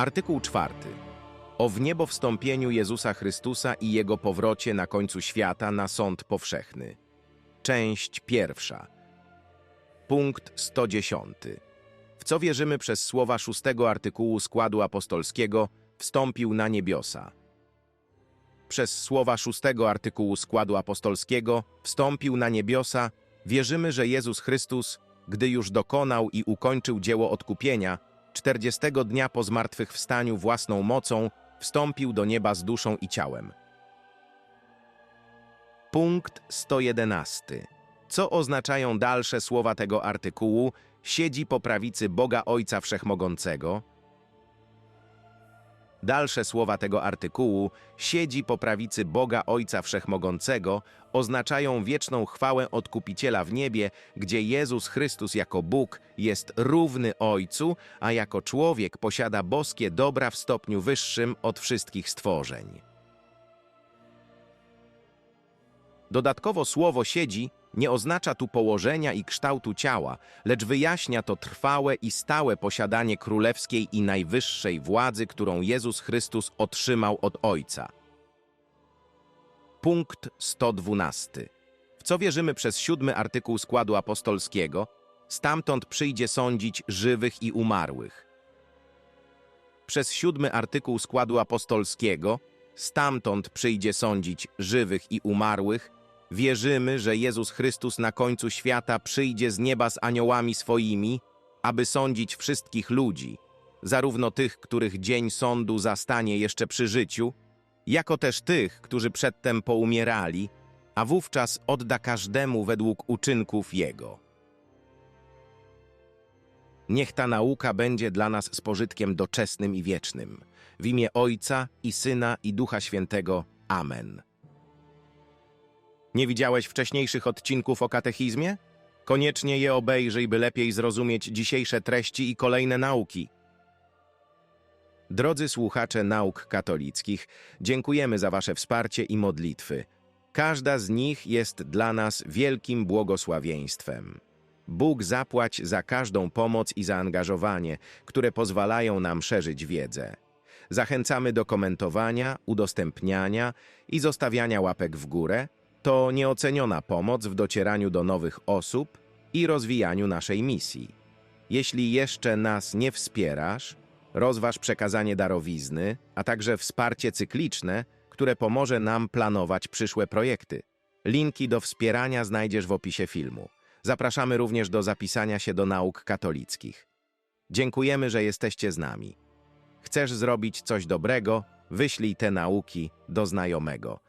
Artykuł czwarty. O wniebowstąpieniu Jezusa Chrystusa i Jego powrocie na końcu świata na sąd powszechny. Część pierwsza. Punkt 110. W co wierzymy przez słowa szóstego artykułu składu apostolskiego wstąpił na niebiosa. Przez słowa szóstego artykułu składu apostolskiego wstąpił na niebiosa wierzymy, że Jezus Chrystus, gdy już dokonał i ukończył dzieło odkupienia, czterdziestego dnia po zmartwychwstaniu własną mocą wstąpił do nieba z duszą i ciałem. Punkt 111. Co oznaczają dalsze słowa tego artykułu? Siedzi po prawicy Boga Ojca Wszechmogącego. Dalsze słowa tego artykułu siedzi po prawicy Boga Ojca Wszechmogącego oznaczają wieczną chwałę Odkupiciela w niebie, gdzie Jezus Chrystus jako Bóg jest równy Ojcu, a jako człowiek posiada boskie dobra w stopniu wyższym od wszystkich stworzeń. Dodatkowo słowo siedzi nie oznacza tu położenia i kształtu ciała, lecz wyjaśnia to trwałe i stałe posiadanie królewskiej i najwyższej władzy, którą Jezus Chrystus otrzymał od Ojca. Punkt 112. W co wierzymy przez siódmy artykuł składu apostolskiego? Stamtąd przyjdzie sądzić żywych i umarłych. Przez siódmy artykuł składu apostolskiego stamtąd przyjdzie sądzić żywych i umarłych, wierzymy, że Jezus Chrystus na końcu świata przyjdzie z nieba z aniołami swoimi, aby sądzić wszystkich ludzi, zarówno tych, których dzień sądu zastanie jeszcze przy życiu, jako też tych, którzy przedtem poumierali, a wówczas odda każdemu według uczynków Jego. Niech ta nauka będzie dla nas z pożytkiem doczesnym i wiecznym. W imię Ojca i Syna i Ducha Świętego. Amen. Nie widziałeś wcześniejszych odcinków o katechizmie? Koniecznie je obejrzyj, by lepiej zrozumieć dzisiejsze treści i kolejne nauki. Drodzy słuchacze nauk katolickich, dziękujemy za Wasze wsparcie i modlitwy. Każda z nich jest dla nas wielkim błogosławieństwem. Bóg zapłać za każdą pomoc i zaangażowanie, które pozwalają nam szerzyć wiedzę. Zachęcamy do komentowania, udostępniania i zostawiania łapek w górę. To nieoceniona pomoc w docieraniu do nowych osób i rozwijaniu naszej misji. Jeśli jeszcze nas nie wspierasz, rozważ przekazanie darowizny, a także wsparcie cykliczne, które pomoże nam planować przyszłe projekty. Linki do wspierania znajdziesz w opisie filmu. Zapraszamy również do zapisania się do nauk katolickich. Dziękujemy, że jesteście z nami. Chcesz zrobić coś dobrego? Wyślij te nauki do znajomego.